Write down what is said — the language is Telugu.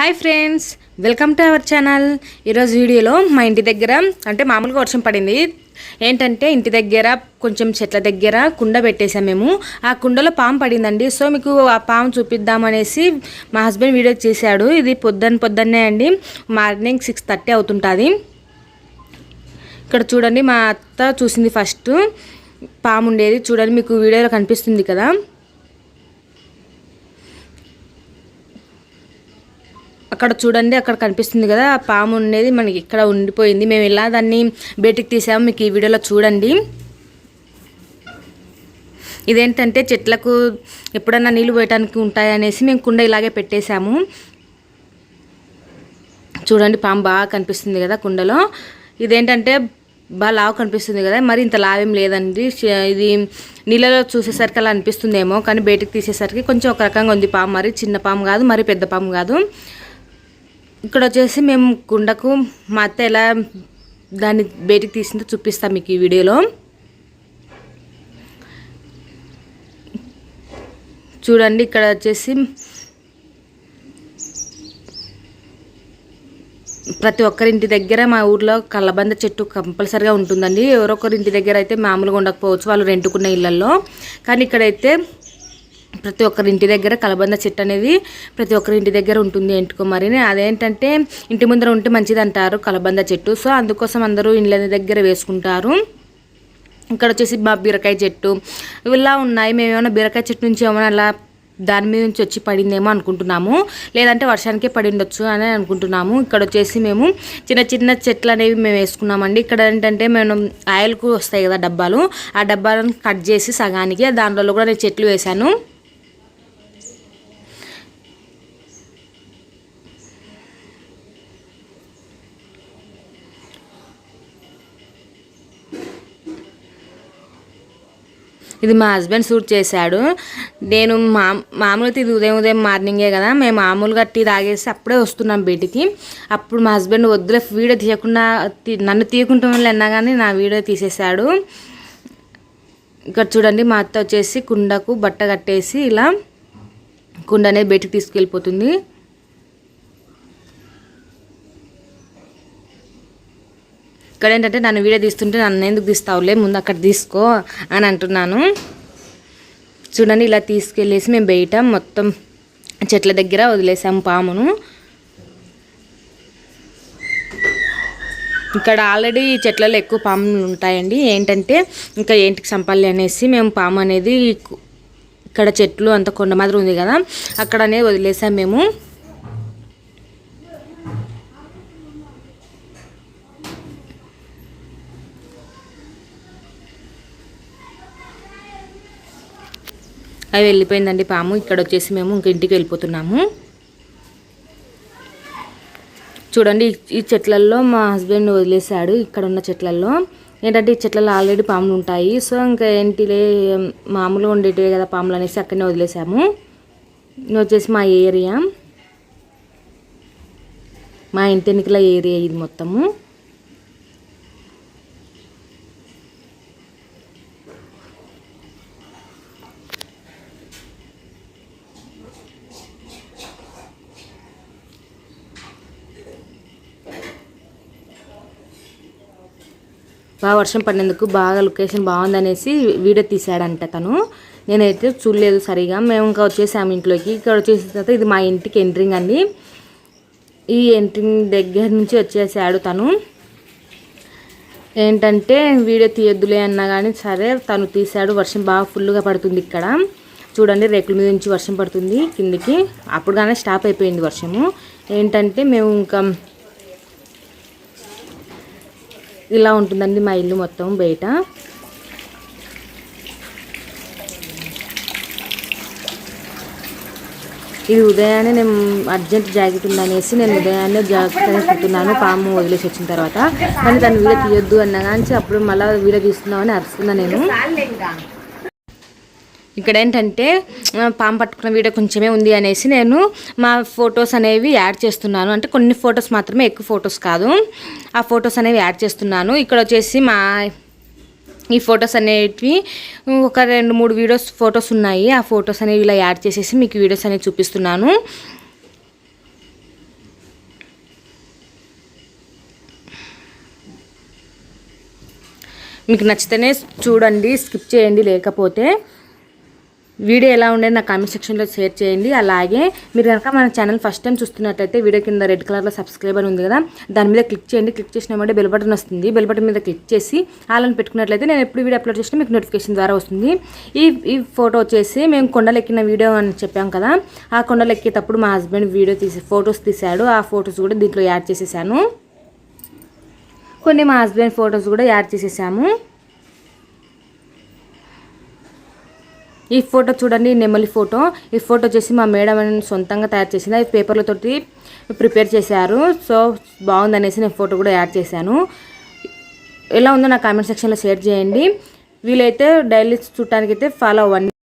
Hi friends welcome to our channel. ఈరోజు వీడియోలో మా ఇంటి దగ్గర అంటే మామూలుగా వర్షం పడింది. ఏంటంటే ఇంటి దగ్గర కొంచెం చెట్ల దగ్గర కుండ పెట్టేసాం మేము. ఆ కుండలో పాము పడిందండి. సో మీకు ఆ పాము చూపిద్దామనేసి మా హస్బెండ్ వీడియో చేశాడు. ఇది పొద్దున్న పొద్దున్నే అండి. మార్నింగ్ సిక్స్ థర్టీ అవుతుంటుంది. ఇక్కడ చూడండి మా అత్త చూసింది ఫస్ట్. పాము ఉండేది. చూడండి మీకు వీడియోలో కనిపిస్తుంది కదా. అక్కడ చూడండి అక్కడ కనిపిస్తుంది కదా ఆ పాము ఉండేది మనకి ఇక్కడ ఉండిపోయింది. మేము ఇలా దాన్ని బయటికి తీసాము మీకు ఈ వీడియోలో చూడండి. ఇదేంటంటే చెట్లకు ఎప్పుడన్నా నీళ్ళు పోయటానికి ఉంటాయి అనేసి మేము కుండ ఇలాగే పెట్టేశాము. చూడండి పాము బాగా కనిపిస్తుంది కదా కుండలో. ఇదేంటంటే బాగా లావు కనిపిస్తుంది కదా మరి ఇంత లావేం లేదండి. ఇది నీళ్ళలో చూసేసరికి అలా అనిపిస్తుందేమో కానీ బయటకు తీసేసరికి కొంచెం ఒక రకంగా ఉంది పాము. మరి చిన్న పాము కాదు మరి పెద్ద పాము కాదు. ఇక్కడ వచ్చేసి మేము కుండకు మా అత్త ఎలా దాన్ని బయటికి తీసిందో చూపిస్తాం మీకు ఈ వీడియోలో. చూడండి ఇక్కడ వచ్చేసి ప్రతి ఒక్కరింటి దగ్గర మా ఊర్లో కళ్ళబంద చెట్టు కంపల్సరిగా ఉంటుందండి. ఎవరొకరింటి దగ్గర అయితే మామూలుగా ఉండకపోవచ్చు వాళ్ళు రెంటుకున్న ఇళ్ళల్లో కానీ ఇక్కడైతే ప్రతి ఒక్కరి ఇంటి దగ్గర కలబంద చెట్టు అనేది ప్రతి ఒక్కరి ఇంటి దగ్గర ఉంటుంది ఎంటుకో మరి అదేంటంటే ఇంటి ముందర ఉంటే మంచిది అంటారు కలబంద చెట్టు. సో అందుకోసం అందరూ ఇండ్ల దగ్గర వేసుకుంటారు. ఇక్కడ వచ్చేసి మా బీరకాయ చెట్టు. ఇలా ఉన్నాయి. మేము ఏమైనా బీరకాయ చెట్టు నుంచి ఏమైనా అలా దాని మీద నుంచి వచ్చి పడిందేమో అనుకుంటున్నాము. లేదంటే వర్షానికే పడి ఉండొచ్చు అని అనుకుంటున్నాము. ఇక్కడ వచ్చేసి మేము చిన్న చిన్న చెట్లు అనేవి మేము వేసుకున్నామండి. ఇక్కడ ఏంటంటే మేము ఆయిల్కు వస్తాయి కదా డబ్బాలు. ఆ డబ్బాలను కట్ చేసి సగానికి దాంట్లో కూడా నేను చెట్లు వేశాను. ఇది మా హస్బెండ్ షూట్ చేశాడు. నేను మా మామూలుగా ఇది ఉదయం ఉదయం మార్నింగే కదా మేము మామూలుగా టీ తాగేసి అప్పుడే వస్తున్నాం బయటికి అప్పుడు మా హస్బెండ్ వద్దులే వీడియో తీయకుండా నన్ను తీయకుండా అన్నా కానీ నా వీడియో తీసేశాడు. ఇక్కడ చూడండి మా అత్త వచ్చేసి కుండకు బట్ట కట్టేసి ఇలా కుండ అనేది బయటికి తీసుకెళ్ళిపోతుంది. ఇక్కడ ఏంటంటే నన్ను వీడియో తీస్తుంటే నన్ను ఎందుకు తీస్తావులే? ముందు అక్కడ తీసుకో అని అంటున్నాను. చూడండి ఇలా తీసుకెళ్ళేసి మేము బయట మొత్తం చెట్ల దగ్గర వదిలేసాము పామును. ఇక్కడ ఆల్రెడీ చెట్లలో ఎక్కువ పాములు ఉంటాయండి. ఏంటంటే ఇంకా ఏంటికి చంపాలి అనేసి మేము పాము అనేది ఇక్కడ చెట్లు అంత కొండ మాదిరి ఉంది కదా అక్కడ అనేది వదిలేసాం మేము. అవి వెళ్ళిపోయిందండి పాము. ఇక్కడ వచ్చేసి మేము ఇంక ఇంటికి వెళ్ళిపోతున్నాము. చూడండి ఈ- చెట్లల్లో మా హస్బెండ్ వదిలేశాడు ఇక్కడ ఉన్న చెట్లల్లో. ఏంటంటే ఈ చెట్లలో ఆల్రెడీ పాములు ఉంటాయి. సో ఇంకా ఏంటిలే మామూలుగా ఉండేటివే కదా పాములు అనేసి అక్కడనే వదిలేసాము వచ్చేసి మా ఏరియా. మా ఇంటి ఎన్నికల ఏరియా ఇది మొత్తము. బాగా వర్షం పడినందుకు బాగా లొకేషన్ బాగుందనేసి వీడియో తీసాడంట తను. నేనైతే చూడలేదు సరిగా. మేము ఇంకా వచ్చేసాము ఇంట్లోకి. ఇక్కడ వచ్చేసిన తర్వాత ఇది మా ఇంటికి ఎంట్రింగ్ అండి. ఈ ఎంట్రింగ్ దగ్గర నుంచి వచ్చేసాడు తను. ఏంటంటే వీడియో తీయొద్దులే అన్నా కానీ సరే తను తీశాడు. వర్షం బాగా ఫుల్గా పడుతుంది ఇక్కడ. చూడండి రేకుల మీద నుంచి వర్షం పడుతుంది కిందికి. అప్పుడు కానీ స్టాప్ అయిపోయింది వర్షము. ఏంటంటే మేము ఇంకా ఇలా ఉంటుందండి మా ఇల్లు మొత్తం బయట. ఇది ఉదయాన్నే నేను అర్జెంట్ జాకెట్ ఉందనేసి నేను ఉదయాన్నే జాకెట్ అనేది కుట్టున్నాను పాము వదిలేసి వచ్చిన తర్వాత. కానీ దాన్ని వీడియో తీయొద్దు అన్నా కానీ అప్పుడు మళ్ళీ వీడియో తీస్తున్నామని అరుస్తున్నా నేను. ఇక్కడ ఏంటంటే పాము పట్టుకున్న వీడియో కొంచెమే ఉంది అనేసి నేను మా ఫొటోస్ అనేవి యాడ్ చేస్తున్నాను. అంటే కొన్ని ఫొటోస్ మాత్రమే ఎక్కువ ఫొటోస్ కాదు. ఆ ఫొటోస్ అనేవి యాడ్ చేస్తున్నాను. ఇక్కడ వచ్చేసి మా ఈ ఫొటోస్ అనేటివి ఒక రెండు మూడు వీడియోస్ ఫొటోస్ ఉన్నాయి. ఆ ఫొటోస్ అనేవి ఇలా యాడ్ చేసేసి మీకు వీడియోస్ అనేవి చూపిస్తున్నాను. మీకు నచ్చితేనే చూడండి స్కిప్ చేయండి లేకపోతే వీడియో ఎలా ఉండేది నా కామెంట్ సెక్షన్లో షేర్ చేయండి. అలాగే మీరు కనుక మన ఛానల్ ఫస్ట్ టైం చూస్తున్నట్టయితే వీడియో కింద రెడ్ కలర్లో సబ్స్క్రైబర్ ఉంది కదా దాని మీద క్లిక్ చేయండి. క్లిక్ చేసిన వెంటనే బెల్ బటన్ వస్తుంది. బెల్ బటన్ మీద క్లిక్ చేసి ఆలని పెట్టుకున్నట్లయితే నేను ఎప్పుడు వీడియో అప్లోడ్ చేసినా మీకు నోటిఫికేషన్ ద్వారా వస్తుంది. ఈ ఈ ఫోటో వచ్చేసి మేము కొండలెక్కిన వీడియో అని చెప్పాం కదా ఆ కొండలెక్కేటప్పుడు మా హస్బెండ్ వీడియో తీసి ఫొటోస్ తీశాడు. ఆ ఫొటోస్ కూడా దీంట్లో యాడ్ చేసేసాను. కొన్ని మా హస్బెండ్ ఫొటోస్ కూడా యాడ్ చేసేసాము. ఈ ఫోటో చూడండి నెమలి ఫోటో. ఈ ఫోటో వచ్చేసి మా మేడం సొంతంగా తయారు చేసింది. అది పేపర్లతోటి ప్రిపేర్ చేశారు. సో బాగుందనేసి నేను ఫోటో కూడా యాడ్ చేశాను. ఎలా ఉందో నా కామెంట్ సెక్షన్లో షేర్ చేయండి. వీలైతే డైలీ చూడటానికి అయితే ఫాలో అవ్వండి.